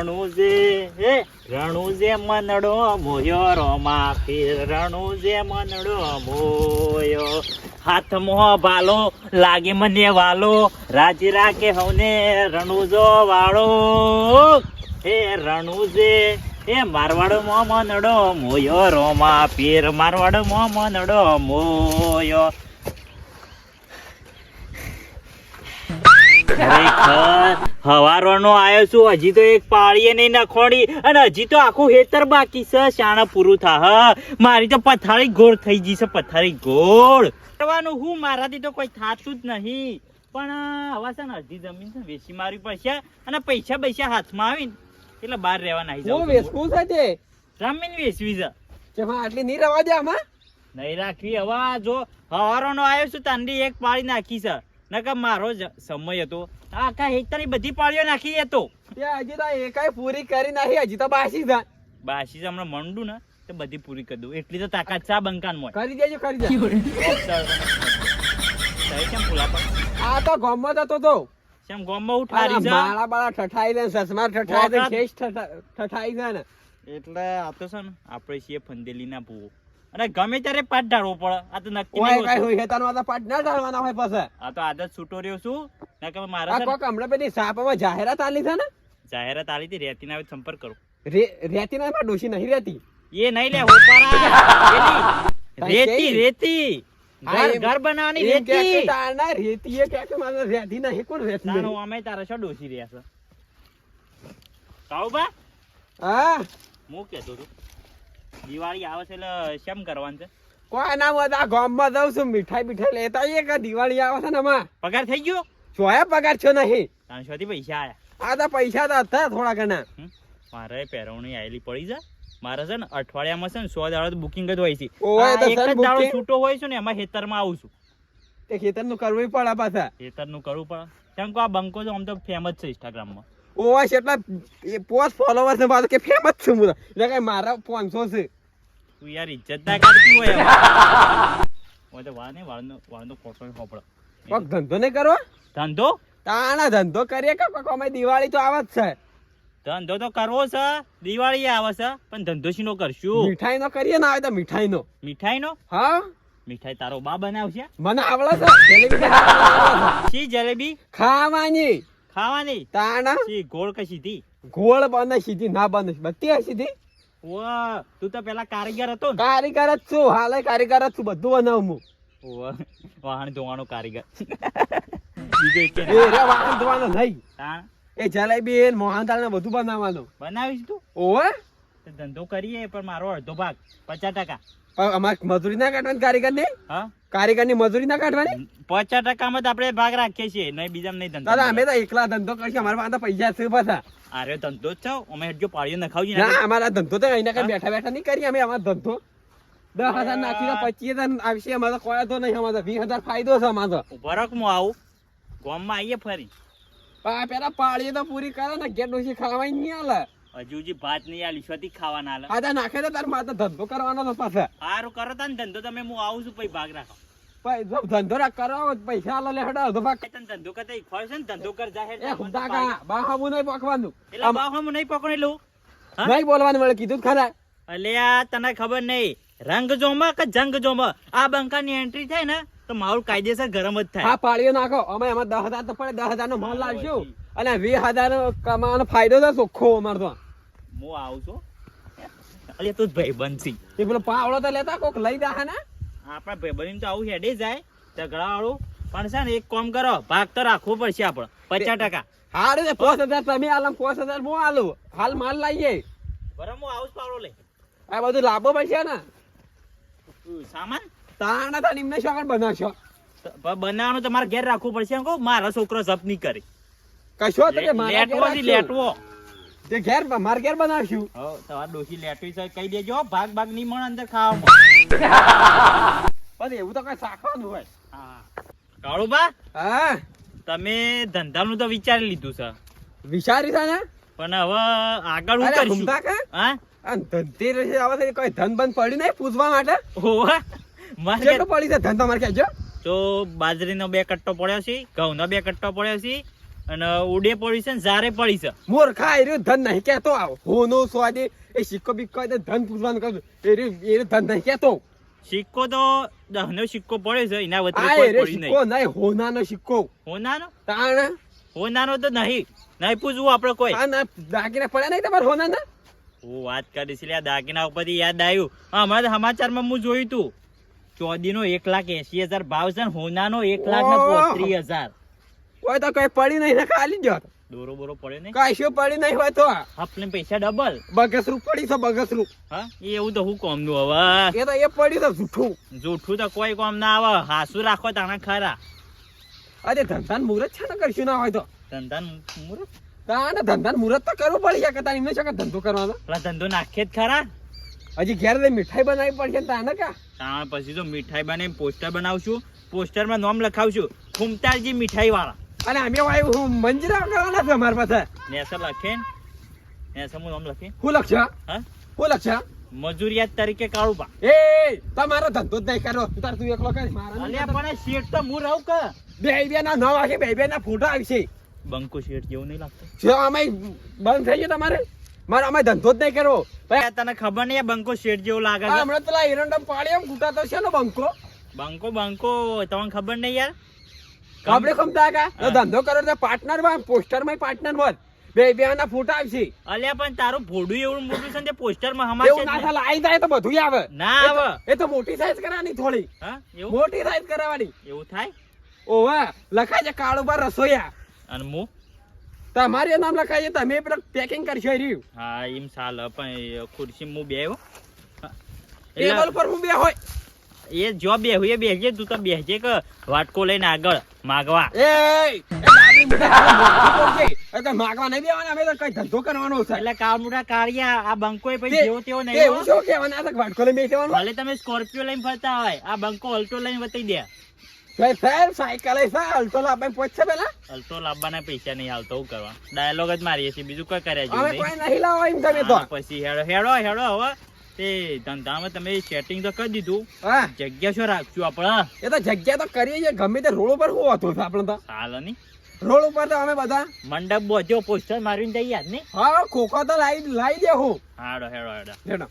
રણુજે, હે? રણુજે મનડો મોયો રોમા પીર રણુજે મનડો મોયો. હાથમાં ભાલો લાગે મને વાલો, રાજી રાખે હવને રણુજો વાળો. હે રણુજે એ મારવાડો મો મનડો મોયો રોમા પીર મારવાડો મો મનડો મોયો. હવારનો આવ્યો છું હજી તો એક પાળીએ નહીં નખોડી અને હજી તો આખું હેતર બાકી છે શાણા પૂરું થા મારી તો પથારી ગોળ થઈ ગઈ છે પથારી ગોળ. કરવાનું હું મારાથી તો કોઈ થાતું જ નહીં. પણ હવે છે ને અડધી જમીન છે વેચી મારવી પડશે અને પૈસા પૈસા હાથમાં આવીને એટલે બહાર રહેવાના આવી જાવ વેચવું છે તે? જમીન વેચવી છે. આટલી નહીં રવા દે આમાં? નહીં રાખવી હવે જો હવારોનો આવ્યો છું તાંડી એક પાળી નાખી છે. નકર મારો સમય હતો. આખા હેક્ટરની બધી પાળીઓ નાખી હતો ત્યાં હજી તો એકાય પૂરી કરી નાખી હજી તો બાસી છે. બાસી જ હમણાં મંડું ને તો બધી પૂરી કરી દઉં. એટલી તો તાકાત છે આ બંકાન મોય. કરી દેજો કરી દેજો. કેમ ફૂલા પણ? આ તો ગોમો હતો તો. કેમ ગોમો ઉઠારી જા? માળા બાળા ઠઠાઈ દે સસમાર ઠઠાઈ દે શેષ ઠઠાઈ છે ને. એટલે આ તો છે ને આપણે છીએ ફંદેલી ના ભૂવો. અને ગમે ત્યારે પાટ ઢાળવો પડે. આ તો નક્કી કઈ હોય હેતાનો આ તો પાટ ના ઢાળવાના હોય પછી. આ તો આદત છૂટો રહ્યો છું. ના કે મારા કોક હમણાં પેલી સાપામાં જાહેરાત આલી છે ને? જાહેરાત આલી હતી રેતી ના સંપર્ક કરો. રે- રેતી ના ડોશી નહીં રેતી. એ નહીં લે હોપારા. રેતી. રેતી ઘર બનાવવાની રેતી. તારના રેતી એ કે કે મારે રેતી નહીં કોણ રેતી તાનો અમે તારા છો ડોશી રહ્યા છે. કાઉબા હા. હું કહેતો હતો? દિવાળી આવે છે એટલે શેમ કરવાનું છે? કોઈ ના મત આ ગામમાં જાઉં છું મીઠાઈ બીઠાઈ લેતા આવીએ કે દિવાળી આવે છે ને આમાં? પગાર થઈ ગયો? જોયા પગાર છો નહીં. ત્રણસોથી પૈસા આયા. આ તો પૈસા તો હતા થોડા ઘણા. મારે પહેરવણી આયેલી પડી જાય મારે છે ને અઠવાડિયામાં છે ને સો દાડો બુકિંગ જ હોય છે. એક જ દાડો છૂટો હોય છે ને એમાં ખેતરમાં આવું છું. તે ખેતરનું કરવું પડે પાછા. ખેતરનું કરવું પડે. કેમ કે આ બંકો તો આમ તો ફેમસ છે ઇન્સ્ટાગ્રામમાં ઓવા છે એટલા પોસ્ટ ફોલોવર્સ ને પાછું કે ફેમસ છું હું. એટલે કે મારા પાંચસો છે. તું યાર ઇજ્જત ના કરતી હોય. હોય તો વાળ નહીં વાળનો વાળનો કોટો હોપડો કોક ધંધો નહીં કરવો? ધંધો? તાણા ધંધો કરીએ કે કોક અમે દિવાળી તો આવે જ છે. ધંધો તો કરવો છે દિવાળી આવે છે પણ ધંધો શીનો કરશું. મીઠાઈ નો કરીએ ને આવે તો મીઠાઈ નો મીઠાઈ નો હા. મીઠાઈ તારો બા બનાવશે? મને આવડે છે. જલેબી. શી જલેબી? ખાવાની. ખાવાની? તાણા. શી ગોળ કે સીધી? ગોળ બને સીધી ના બને. બધી હે સીધી? તું તો પેલા કારીગર હતો ને. કારીગર જ છું હાલે કારીગર જ છું બધું બનાવું હું વાહન વાહણ ધોવાનો કારીગર. બીજો એક એ રે વાહન ધોવાનો નહીં. તાણ. એ જલેબી મોહન મોહનથાળ ને બધું બનાવવાનું. બનાવીશ તું? ઓવે ધંધો કરીએ પણ મારો અડધો ભાગ પચાસ ટકા. અમારે મજૂરી ના કાઢવાની કારીગર ને કારીગરની મજૂરી ના કાઢવાની? પચાસ ટકા માં આપણે ભાગ રાખીએ છીએ નહીં બીજા નહીં ધંધો. દાદા અમે તો એકલા ધંધો કરશે અમારા પાસે પૈસા છે પાછા. અરે ધંધો જ છો અમે હેડજો પાડીઓ નખાવજી ના અમારા ધંધો તો અહીંયા કઈ બેઠા બેઠા નહીં કરીએ અમે અમારો ધંધો. દસ હજાર નાખી પચીસ હજાર આવશે અમારો તો કોઈ તો નહીં અમારો વીસ હજાર ફાયદો છે અમારો. ઊભા હું આવું? ગામમાં આવીએ ફરી? પેલા પાળીએ તો પૂરી કરે ને ઘેર ડોસી ખાવાય નહીં આલે હજુ ભાત નહીં આ લીસવાથી ખાવાના હાલે. આ નાખે તો તાર માતા ધંધો કરવાનો તો પાછા. સારું કરો તા ધંધો તમે હું આવું છું પછી ભાગ રાખો. જો ધંધો રાખ કરો પૈસા આલે લે હેડો અડધો ભાગ. તને ધંધો કરતા ઈખવાડ છે ને ધંધો કર જાહેર એ હુંડા કા બા નહીં પકવાનું એટલે બાહો નહીં પકડેલું હા? નહીં બોલવાનું મળે કીધું ખરા. અલ્યા તને ખબર નહીં રંગ જોમાં કે જંગ જોમાં આ બંકાની એન્ટ્રી થાય ને તો માહોલ કાયદેસર ગરમ જ થાય. હા પાળીઓ નાખો. અમે એમાં દસ હજાર તો પડે દસ હજાર નો માલ લાવશું. અને વીસ હજાર કમાવાનો ફાયદો તો ચોખ્ખો અમારે તો. હું આવું છું. અલે તું ભાઈ બનશી એ પેલો પાવડો તો લેતા કોક લઈ દા ને? આપણા ભાઈ તો આવું હેડે જાય. ઝઘડા વાળું પણ છે ને એક કામ કરો ભાગ તો રાખવો પડશે આપણે. પચાસ ટકા. હારું પાંચ હજાર તમે આલમ પાંચ હજાર હું આલું. હાલ માલ લાવીએ. બરાબર હું આવું પાવડો લે આ બધું લાભો પડશે ને? સામાન? તાણા તા નિમને શું આગળ બનાવશો તો બનાવવાનું તમારે ઘેર રાખવું પડશે એમ કહું. મારો છોકરો જપ નહીં કરે. કશો તો ઘેર લેટવો લેટવો. તે ઘેર માર ઘેર બનાવશું. હો તમારે ડોશી લેટવી છે કહી દેજો ભાગ ભાગ નહીં મળે અંદર ખાવા પણ એવું તો કઈ શાખવાનું હોય. હા. કાળુબા હા. તમે ધંધાનું તો વિચારી લીધું છે. વિચારી છે ને? પણ હવે આગળ હું કરશું. હા? ધનતેરસે આવે છે કોઈ ધન બંધ પડ્યું નહીં પૂછવા માટે? હોવે. મારે પડી છે ધંધા મારે કહેજો. તો બાજરીનો બે કટ્ટો પડ્યો છે ઘઉંનો બે કટ્ટો પડ્યો છે અને ઉડે પડી છે ને ઝારે પડી છે. મોર ખાય રહ્યું ધન નહીં કેતો આવ. હોનો સ્વાદે એ સિક્કો બિક્કો એ ધન પૂછવાનું કહું એ એ ધન નહીં કેતો સિક્કો તો દહનો સિક્કો પડ્યો છે એના વચ્ચે કોઈ પડી સિક્કો નહીં. નહીં હોનાનો સિક્કો. હોનાનો? તાણ? હોનાનો તો નહીં. નહીં પૂછવું આપણે કોઈ. આ ના દાગીના પડ્યા નહીં તમારે હોનાના? હું વાત કરીશ એટલે દાગીના ઉપરથી યાદ આવ્યું. હા, હમણાં સમાચારમાં હું જોયું તું. ચોદી નો એક લાખ એસી હજાર ભાવ છે હોનાનો એક લાખ ને! પોત્રીસ હજાર. કોઈ તો કઈ પડી નહીં ને ખાલી જો. દોરો બોરો પડે ને કશું પડી નહીં હોય તો. આપણે પૈસા ડબલ? બગસરું પડી છે બગસરું. હા? એવું તો હું કોમનું હવે? એ તો એ પડી તો જૂઠું. જૂઠું તો કોઈ કોમ ના આવે. હાસુ રાખો તાણા ખરા. અરે ધંધાન મુહૂર્ત છે ને કરશું ના હોય તો. ધંધા મુરત તાને ધંધાન મુહૂર્ત તો કરવું પડી શકે. તાને એમને કે ધંધો કરવાનો? એટલે ધંધો નાખે જ ખરા. હજી ઘેર લઈ મીઠાઈ બનાવી પડશે તાને કા? તાણ પછી તો મીઠાઈ બનાવી પોસ્ટર બનાવશું પોસ્ટરમાં નામ લખાવશું ખુમતાલજી મીઠાઈ વાળા અને અમે આવ્યું મંજરા કરવાના છે અમારી પાસે? નેસર લખે ને. નેસર હું નામ લખે? હું લક્ષા હા? હું લક્ષા મજૂરિયાત તરીકે કાળું બા એ તમારો ધંધો જ નહીં કરો તાર તું એકલો કરી મારા પણ શેઠ તો હું રહું કે? બે બે ના નવ વાગે બે બે ના ફોટા આવશે. બંકો શેઠ જેવું નહીં લાગતું. જો અમે બંધ થઈ ગયું તમારે? મારે અમે ધંધો જ નહીં કરવો ભાઈ તને ખબર નહીં બંકો શેઠ જેવું લાગે હમણાં પેલા એરંડમ પાડી એમ કૂટાતો છે ને બંકો? બંકો બંકો તમને ખબર નહીં યાર? આપણે ખમતા કા? તો ધંધો કરો તો પાર્ટનરમાં પોસ્ટરમાં પાર્ટનરમાં બે બે ના ફોટા આવશે. અલ્યા પણ તારું ફોડું એવું મોટું છે ને પોસ્ટરમાં હમાશે એવું ના થાય આઈ જાય તો બધું આવે. ના આવે. એ તો મોટી સાઈઝ કરવાની થોડી. હા એવું? મોટી સાઈઝ કરાવવાની. એવું થાય? ઓવા લખાય છે કાળુબા રસોઈયા. અને મુ તમારે નામ લખાય છે તમે પેલા પેકિંગ કરશો રહ્યું. હા એમ સાલ પણ ખુરશી મુ બે ટેબલ પર હું બે હોય. એ જો બેહું એ બેસજે તું તો બેસજે કે વાટકો લઈને આગળ માગવા. એ માગવા નહીં દેવાના અમે તો કઈ ધંધો કરવાનો છે. એટલે કાળમુડા કાળિયા આ બંકો એ પછી જેવો તેવો નહીં એવું શું કહેવાના તો વાટકો લઈને બેસી ભલે તમે સ્કોર્પિયો લઈને ફરતા હોય આ બંકો અલ્ટો લઈને વતી દે. પૈસા નહીં હાલતો કરવા. ડાયલોગ જ મારીએ છીએ બીજું કઈ કરે પછી હેડો હેડો હેડો હવે તે ધંધામાં તમે સેટિંગ તો કરી દીધું. હા. જગ્યા શું રાખશું આપણે? એ તો જગ્યા તો કરીએ છીએ. ગમે તે રોડ ઉપર શું હતું આપણે તો? હાલ નહીં રોડ ઉપર તો અમે બધા મંડપ બોજો પોસ્ટર મારીને જઈ યાદ નહીં હા ખોખો તો લાવી લાવી દે હું હાડો હેડો હેડો. હેડો.